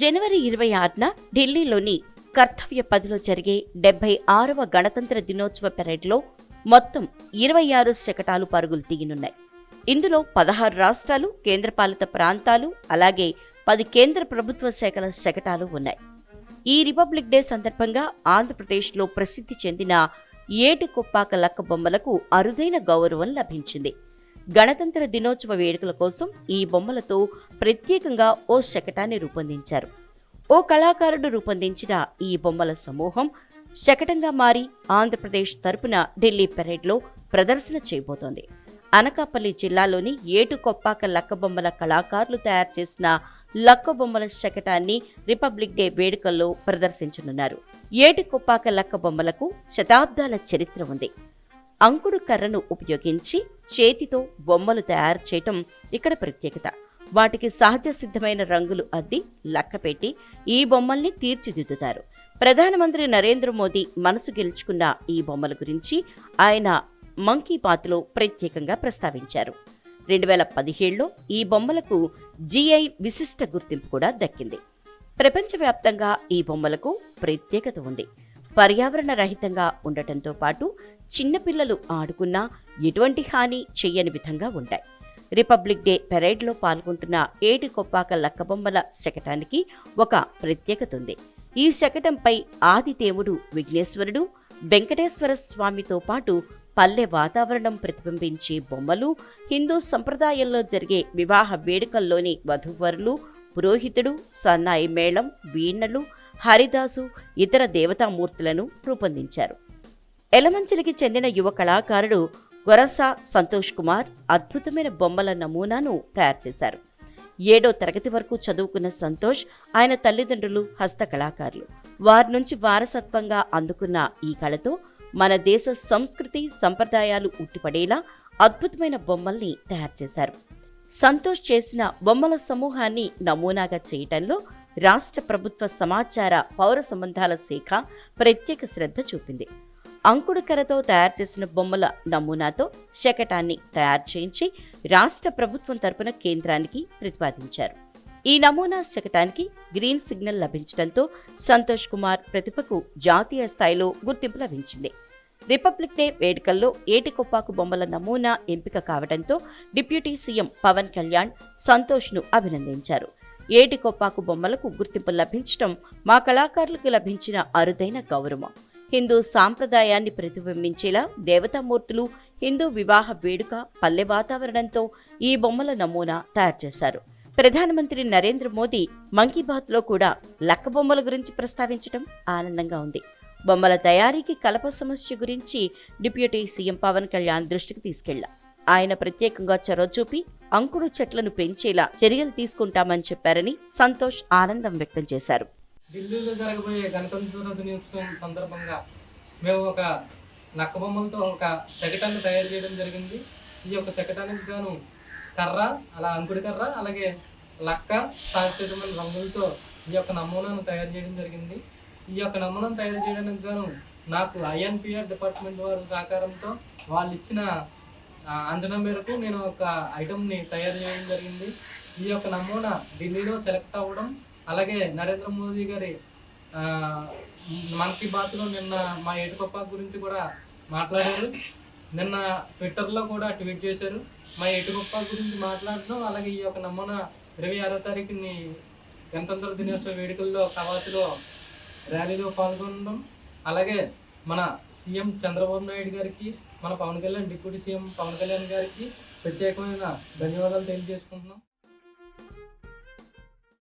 జనవరి ఇరవై ఆరున ఢిల్లీలోని కర్తవ్య పదిలో జరిగే డెబ్బై ఆరవ గణతంత్ర దినోత్సవ పెరేడ్లో మొత్తం ఇరవై ఆరు శకటాలు పరుగులు తీయనున్నాయి. ఇందులో పదహారు రాష్ట్రాలు కేంద్రపాలిత ప్రాంతాలు అలాగే పది కేంద్ర ప్రభుత్వ శాఖల శకటాలు ఉన్నాయి. ఈ రిపబ్లిక్ డే సందర్భంగా ఆంధ్రప్రదేశ్లో ప్రసిద్ధి చెందిన ఏటి కుప్పాక లక్క బొమ్మలకు అరుదైన గౌరవం లభించింది. గణతంత్ర దినోత్సవ వేడుకల కోసం ఈ బొమ్మలతో ప్రత్యేకంగా ఓ శకటాన్ని రూపొందించారు. ఓ కళాకారుడు రూపొందించిన ఈ బొమ్మల సమూహం శకటంగా మారి ఆంధ్రప్రదేశ్ తరపున ఢిల్లీ పెరేడ్లో ప్రదర్శన చేయబోతోంది. అనకాపల్లి జిల్లాలోని ఏటుకొప్పాక లక్కబొమ్మల కళాకారులు తయారు చేసిన లక్కబొమ్మల శకటాన్ని రిపబ్లిక్ డే వేడుకల్లో ప్రదర్శించనున్నారు. ఏటుకొప్పాక లక్కబొమ్మలకు లక్క బొమ్మలకు శతాబ్దాల చరిత్ర ఉంది. అంకుడు కర్రను ఉపయోగించి చేతితో బొమ్మలు తయారు చేయటం ఇక్కడ ప్రత్యేకత. వాటికి సహజ సిద్ధమైన రంగులు అద్ది లక్కపెట్టి ఈ బొమ్మల్ని తీర్చిదిద్దుతారు. ప్రధానమంత్రి నరేంద్ర మోదీ మనసు గెలుచుకున్న ఈ బొమ్మల గురించి ఆయన మంకీ బాత్లో ప్రత్యేకంగా ప్రస్తావించారు. రెండు వేల పదిహేడులో ఈ బొమ్మలకు జిఐ విశిష్ట గుర్తింపు కూడా దక్కింది. ప్రపంచవ్యాప్తంగా ఈ బొమ్మలకు ప్రత్యేకత ఉంది. పర్యావరణ రహితంగా ఉండటంతో పాటు చిన్నపిల్లలు ఆడుకున్నా ఎటువంటి హాని చేయని విధంగా ఉంటాయి. రిపబ్లిక్ డే పెరేడ్లో పాల్గొంటున్న ఏడు కొప్పాక లక్కబొమ్మల శకటానికి ఒక ప్రత్యేకత ఉంది. ఈ శకటంపై ఆదిదేవుడు విఘ్నేశ్వరుడు వెంకటేశ్వర స్వామితో పాటు పల్లె వాతావరణం ప్రతిబింబించే బొమ్మలు హిందూ సంప్రదాయంలో జరిగే వివాహ వేడుకల్లోని వధూవరులు పురోహితుడు సన్నాయి మేళం వీణలు హరిదాసు ఇతర దేవతామూర్తులను రూపొందించారు. ఎలమంచిలికి చెందిన యువ కళాకారుడు గొరస సంతోష్ కుమార్ అద్భుతమైన బొమ్మల నమూనాను తయారు చేశారు. ఏడో తరగతి వరకు చదువుకున్న సంతోష్ ఆయన తల్లిదండ్రులు హస్తకళాకారులు వారి నుంచి వారసత్వంగా అందుకున్న ఈ కళతో మన దేశ సంస్కృతి సంప్రదాయాలు ఉట్టిపడేలా అద్భుతమైన బొమ్మల్ని తయారు చేశారు. సంతోష్ చేసిన బొమ్మల సమూహాన్ని నమూనాగా చేయటంలో రాష్ట్ర ప్రభుత్వ సమాచార పౌర సంబంధాల శాఖ ప్రత్యేక శ్రద్ధ చూపింది. అంకుడుకరతో తయారు చేసిన బొమ్మల నమూనాతో శకటాన్ని తయారు చేయించి రాష్ట్ర ప్రభుత్వం తరపున కేంద్రానికి ప్రతిపాదించారు. ఈ నమూనా శకటానికి గ్రీన్ సిగ్నల్ లభించడంతో సంతోష్ కుమార్ ప్రతిభకు జాతీయ స్థాయిలో గుర్తింపు లభించింది. రిపబ్లిక్ డే వేడుకల్లో ఏటికొప్పాకు బొమ్మల నమూనా ఎంపిక కావడంతో డిప్యూటీ సీఎం పవన్ కళ్యాణ్ సంతోష్ను అభినందించారు. ఏటికొప్పాకు బొమ్మలకు గుర్తింపు లభించడం మా కళాకారులకు లభించిన అరుదైన గౌరవం. హిందూ సాంప్రదాయాన్ని ప్రతిబింబించేలా దేవతామూర్తులు హిందూ వివాహ వేడుక పల్లె వాతావరణంతో ఈ బొమ్మల నమూనా తయారు చేశారు. ప్రధానమంత్రి నరేంద్ర మోదీ మన్ కీ బాత్లో కూడా లక్క బొమ్మల గురించి ప్రస్తావించడం ఆనందంగా ఉంది. బొమ్మల తయారీకి కలప సమస్య గురించి డిప్యూటీ సీఎం పవన్ కళ్యాణ్ దృష్టికి తీసుకెళ్ళా ఆయన ప్రత్యేకంగా చొరవ చూపి అంకుడు చెట్లను పెంచేలా చర్యలు తీసుకుంటామని చెప్పారని సంతోష్ ఆనందం వ్యక్తం చేశారు. ఢిల్లీలో జరగబోయే గణతంత్ర దినోత్సవం సందర్భంగా మేము ఒక నక్క బొమ్మలతో ఒక శకటాన్ని తయారు చేయడం జరిగింది. ఈ యొక్క శకటానికి గాను కర్ర అలా అంకుడి కర్ర అలాగే లక్క శాశ్వతమైన రంగులతో ఈ యొక్క నమూనాను తయారు చేయడం జరిగింది. ఈ యొక్క నమూనాను తయారు చేయడానికి గాను నాకు ఐఎన్పిఆర్ డిపార్ట్మెంట్ వారి సహకారంతో వాళ్ళు ఇచ్చిన అంచనా మేరకు నేను ఒక ఐటమ్ని తయారు చేయడం జరిగింది. ఈ యొక్క నమూనా ఢిల్లీలో సెలెక్ట్ అవ్వడం అలాగే నరేంద్ర మోదీ గారి మన్ కీ బాత్లో నిన్న మా ఏటుపప్ప గురించి కూడా మాట్లాడారు. నిన్న ట్విట్టర్లో కూడా ట్వీట్ చేశారు. మా ఏటుపప్ప గురించి మాట్లాడడం అలాగే ఈ యొక్క నమూనా ఇరవై ఆరో తారీఖుని గణతంత్ర దినోత్సవ వేడుకల్లో కవాతులో ర్యాలీలో పాల్గొనడం. అలాగే మన సీఎం చంద్రబాబు నాయుడు గారికి మన పవన్ కళ్యాణ్ డిప్యూటీ సీఎం పవన్ కళ్యాణ్ గారికి ప్రత్యేకమైన ధన్యవాదాలు తెలియజేసుకుంటున్నాం.